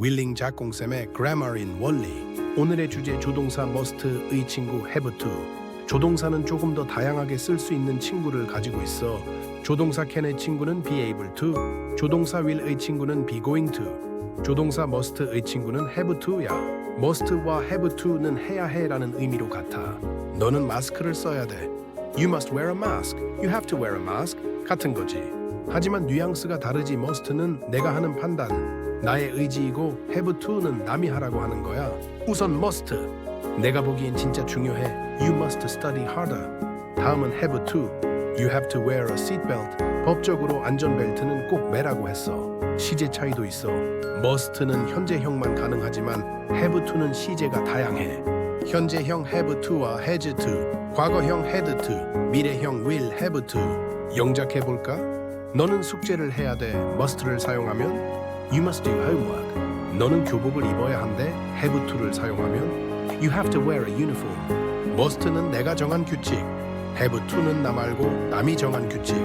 윌링 작공쌤의 Grammar인 원리 오늘의 주제 조동사 must의 친구 have 조동사는 조금 더 다양하게 쓸 수 있는 친구를 가지고 있어. 조동사 can의 친구는 be able to. 조동사 will의 친구는 be going to. 조동사 must의 친구는 have to야. must와 have to는 해야 해라는 의미로 같아. 너는 마스크를 써야 돼. You must wear a mask. You have to wear a mask. 같은 거지. 하지만 뉘앙스가 다르지 must는 내가 하는 판단, 나의 의지이고 have to는 남이 하라고 하는 거야. 우선 must. 내가 보기엔 진짜 중요해. You must study harder. 다음은 have to. You have to wear a seatbelt. 법적으로 안전벨트는 꼭 매라고 했어. 시제 차이도 있어. must는 현재형만 가능하지만 have to는 시제가 다양해. 현재형 have to와 has to, 과거형 had to, 미래형 will have to. 영작해 볼까? 너는 숙제를 해야 돼. must를 사용하면 you must do homework. 너는 교복을 입어야 한대. have to를 사용하면 you have to wear a uniform. must는 내가 정한 규칙. have to는 나 말고 남이 정한 규칙.